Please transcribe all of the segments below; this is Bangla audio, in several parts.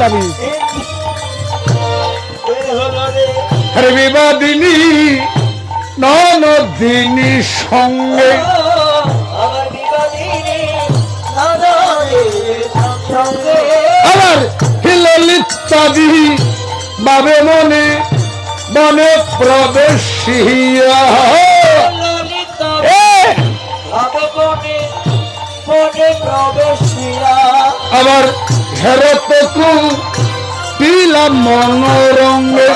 হলো আরে বিবাদিনী ননদিনী সঙ্গে। আবার হিলিতাদি বাবে মনে মনে প্রবেশিয়া। আবার হেরতকু পিলাম মনোরঙ্গে।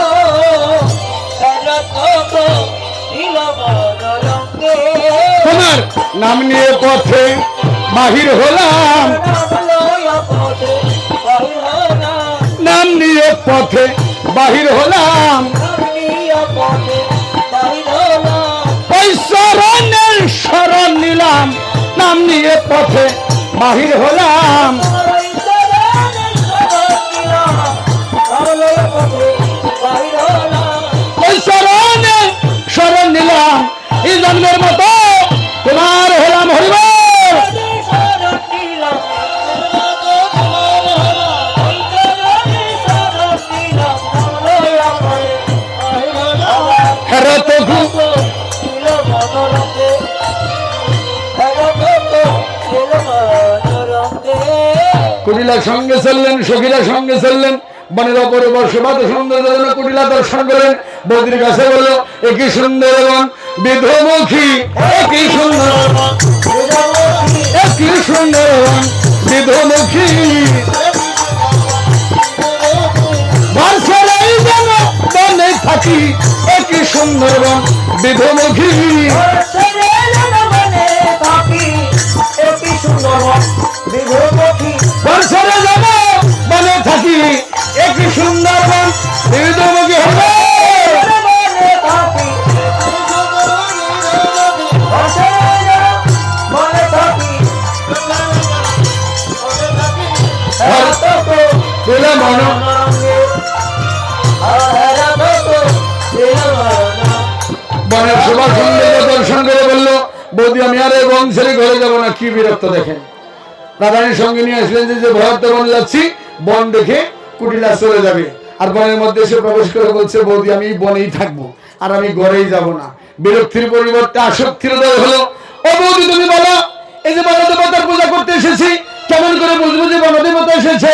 তোমার নাম নিয়ে পথে বাহির হলাম। নাম নিয়ে পথে বাহির হলাম। শরণ নিলাম। নাম নিয়ে পথে বাহির হলাম। জন্মের মতো তোমার হলাম হরিব কুটিলার সঙ্গে চললেন সখীরা সঙ্গে চললেন বনের অপরে বর্ষবাদ সুন্দর কুটিলা দর্শন করলেন। বৌদির কাছে বলল একই সুন্দর বন বিধমুখী একই সুন্দর একই সুন্দর বিধমুখী। বনে থাকি একই সুন্দর বিধমুখী। দিলে মন। বনের সবার সৌন্দর্য দর্শন করে বলল, বৌদি, আমি আর এই বন ঘরে যাব না, কি বিরক্ত দেখেন। রাধারানীর সঙ্গে নিয়ে আসলেন যে ভয়ার্থ বন যাচ্ছি, বন দেখে কুটিলা চলে যাবে। আর বনের মধ্যে এসে প্রবেশ করে বলছে, বৌদি, আমি বনেই থাকব, আর আমি ঘরেই যাব না। বিরক্তির পরিবর্তে আসক্তির হলো। ও বৌদি, তুমি বলো, এই যে বনদেবতার পূজা করতে এসেছি কেমন করে বুঝব যে বনদেবতা এসেছে?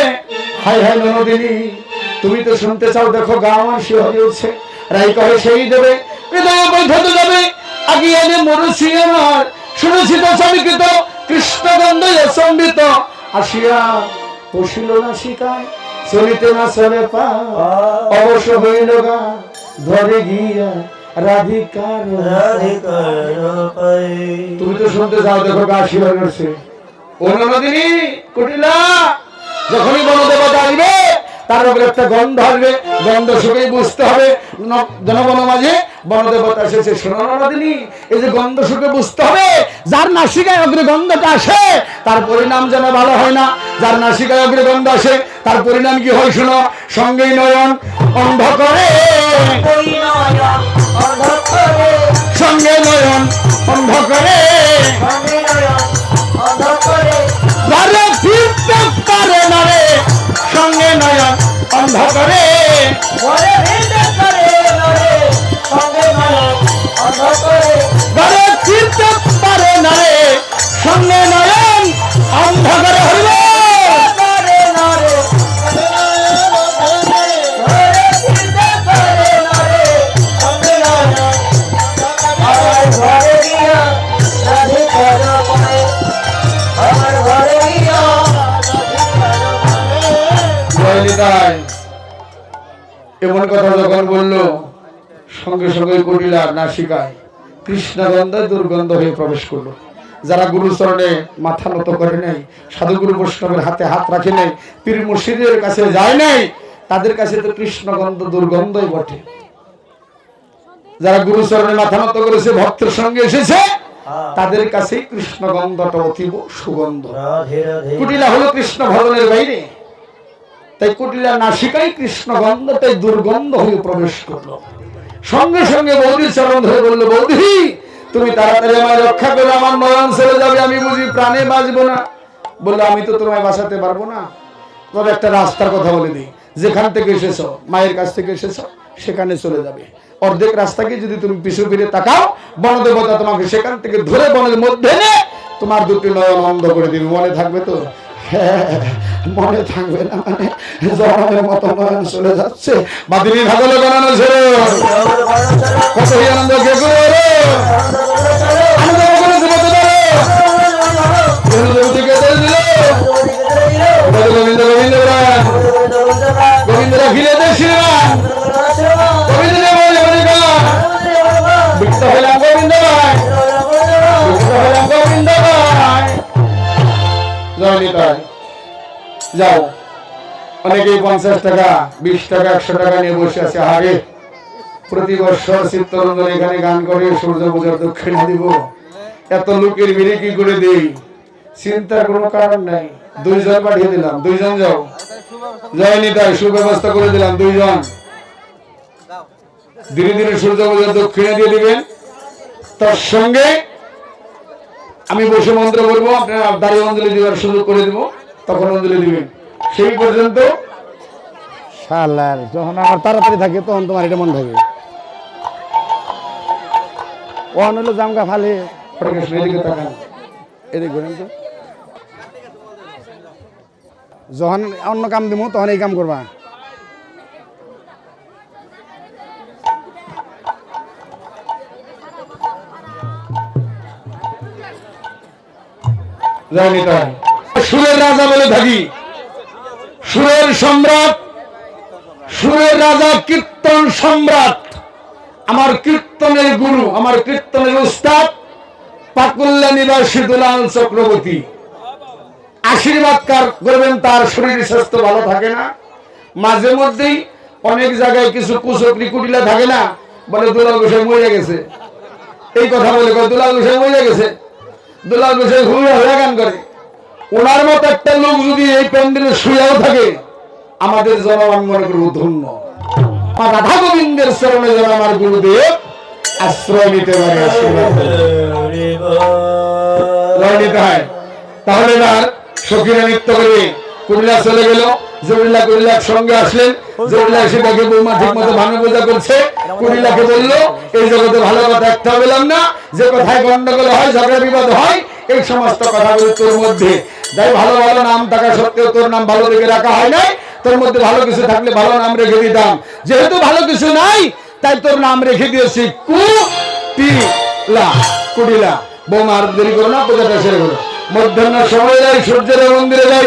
হাই হাই ননদিনী তুমি তো শুনতে চাও দেখো গা আমার শিহরে উঠছে। রাই কহে সেই দেবে। হৃদয় বৈধত যাবে আগে এনে মরুছি আমার শুনেছি তো চমকিত কৃষ্ণগন্ধ সম্বিত আসিয়া পশিল না শিকায় চলিতে না চলে পা। অবশ্য হইল গা ধরে গিয়া রাধিকার তুমি তো শুনতে চাও দেখো গা শিহরে উঠছে। ননদিনী কুটিলা, যখনই বনদেবতা আসবে, তার উপরে একটা গন্ধ আসবে, গন্ধ শুকেই বুঝতে হবে। জনগণ মাঝে বনদেবতা এসেছে। শোনো এই যে গন্ধ শুকে বুঝতে হবে, যার নাসিকায় অগ্রে গন্ধটা আসে, তার পরিণাম যেন ভালো হয় না। যার নাসিকায় অগ্রে গন্ধ আসে, তার পরিণাম কি হয় শোনো। সঙ্গেই নয়ন অন্ধ করে সঙ্গে নয়ন অন্ধ করে কথা যখন বলল সঙ্গে সঙ্গে করিলা নাসিকায় কৃষ্ণগন্ধ দুর্গন্ধ হয়ে প্রবেশ করল। যারা গুরুচরণে মাথা নত করে নাই সাধুগুরু বৈষ্ণবের হাতে হাত রাখে নাই পীর মুর্শিদের কাছে যায় নাই তাদের কাছে তো কৃষ্ণগন্ধ দুর্গন্ধই বটে। যারা গুরুচরণে মাথা নত করেছে ভক্তের সঙ্গে এসেছে তাদের কাছে কৃষ্ণগন্ধটা অতীব সুগন্ধ। কুটিলা হলো কৃষ্ণ ভবনের বাইরে। তাই কুটিলা নাসিকাই কৃষ্ণ গন্ধটাই দুর্গন্ধ হয়ে প্রবেশ করল। সঙ্গে সঙ্গে বৌদি চরণ ধরে বলল, বৌদি, তুমি তাড়াতাড়ি আমায় রক্ষা করে, আমার নয়ন চলে যাবে, আমি বুঝি প্রাণে বাঁচবো না। বলল, আমি তো তোমায় বাঁচাতে পারব না। তবে একটা রাস্তার কথা বলে দিই। যেখান থেকে এসেছ, মায়ের কাছ থেকে এসেছ, সেখানে চলে যাবে। অর্ধেক রাস্তাকে যদি তুমি পিছু ফিরে তাকাও, বনদেবতা তোমাকে সেখান থেকে ধরে বনের মধ্যে তোমার দুটি নয়ন অন্ধ করে দিবে। মনে থাকবে তো? মনে থাকবে না মানে জনের মতো নয়ন চলে যাচ্ছে। বাদিনী ভাগলে বানানো ছিল। কত আনন্দ কে করে আনন্দ করে দিল। যাও। অনেকেই পঞ্চাশ টাকা, বিশ টাকা, একশো টাকা নিয়ে বসে আছে। প্রতি বছর চিত্তরঞ্জন এখানে গান করে, সূর্য পূজার দক্ষিণা দিব। এত লোকের ভিড়ে কি করে দেই? চিন্তার কোনো কারণ নাই। দুইজন পাঠিয়ে দিলাম। দুইজন যাও। সুব্যবস্থা করে দিলাম দুইজন। ধীরে ধীরে সূর্য পূজার দক্ষিণা দিয়ে দিবেন। তার সঙ্গে আমি বসে মন্ত্র বলব আপনারা দাঁড়িয়ে অঞ্জলি দেওয়ার সুযোগ করে দিব তখন অঞ্জলি দিবেন। সেই পর্যন্ত শালার যখন আমার তাড়াতাড়ি থাকে তখন তোমার এটা মনে থাকে। ওখান হলো জামগা ফালে। এদিকে তাকান তো। যখন অন্য কাম দিব তখন এই কাম করবা। সুরের রাজা বলে থাকি সুরের সম্রাট সুরের রাজা কীর্তন সম্রাট। আমার কীর্তনের গুরু আমার কীর্তনের উস্তাদ পাকুল্লা নিবাসী দুলাল চক্রবর্তী। আশীর্বাদ কার করবেন তার শরীর স্বাস্থ্য ভালো থাকে না। মাঝে মধ্যেই অনেক জায়গায় কিছু কুচকরি কুটিলা থাকে না বলে দুলাল গোসাই মরে গেছে। এই কথা বলে দুলাল গোসাই মরে গেছে? দুলাল গোসাই ঘুমিয়ে হয়ে গান করে ওনার মতো একটা লোক যদি এই প্যান্ডেলে শুয়েও থাকে, আমাদের জনগণ মনে করব ধন্য। রাধা গোবিন্দের চরণে যেন আমার গুরুদেব আশ্রয় নিতে পারে। আশ্রয় নিতে হয়। তাহলে এবার সখীরা নৃত্য করবে। কুমিল্লা চলে গেল। জমিল্লা কুমিল্লার সঙ্গে আসলেন। জমিল্লা এসে দেখে বৌমা ঠিক মতো ভানু পূজা করছে। কুমিল্লাকে বলল, এই জগতে ভালো কথা একটা পেলাম না। যে কথায় গন্ডগোল হয়, ঝগড়া বিবাদ হয়, এই সমস্ত কথাগুলো তোর মধ্যে। যাই ভালো ভালো নাম থাকা সত্ত্বেও তোর নাম ভালো দেখে রাখা হয় নাই। তোর মধ্যে ভালো কিছু থাকলে ভালো নাম রেখে দিতাম। যেহেতু ভালো কিছু নাই, তাই তোর নাম রেখে দিয়েছি কুটিলা। কুটিলা। বৌমা আর দেরি করো না পূজাটা সেরে করো মধ্যাহ্ন সময় যাই সূর্যের মন্দিরে যাই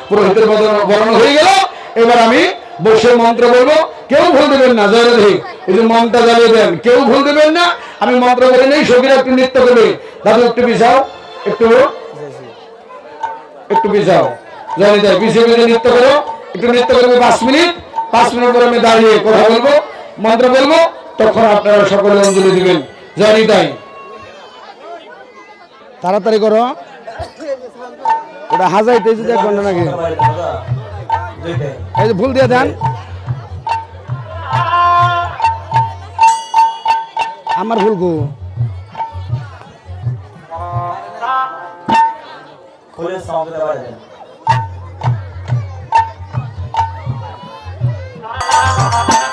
পুরোহিতের বরণ হয়ে গেল। এবার আমি বসে মন্ত্র বলব, কেউ ভুল দেবেন না, জয় রাধে। এই যে মনটা জ্বালিয়ে দেন, কেউ ভুল দেবেন না। আমি মন্ত্র বলে নেই, সখীরা একটু নৃত্য করবে। দাদু, একটু বিছাও একটু একটু বিছাও জানি তাই পিছিয়ে পিছিয়ে নৃত্য করো। একটু নৃত্য করবে পাঁচ মিনিট। পাঁচ মিনিট পরে আমি দাঁড়িয়ে কথা বলব, মন্ত্র বলব, তখন আপনারা সকলে অঞ্জলি দিবেন। জানি তাই তাড়াতাড়ি করো। ওটা হাজাইতে যদি এক ঘণ্টা নাকি। এই যে ফুল দিয়ে দেন। আমার ফুল গো। খুলে দেওয়া যায়। এনকে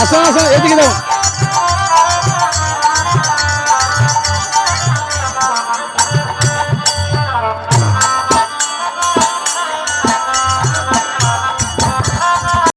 নাচো নাচো এদিকে দাও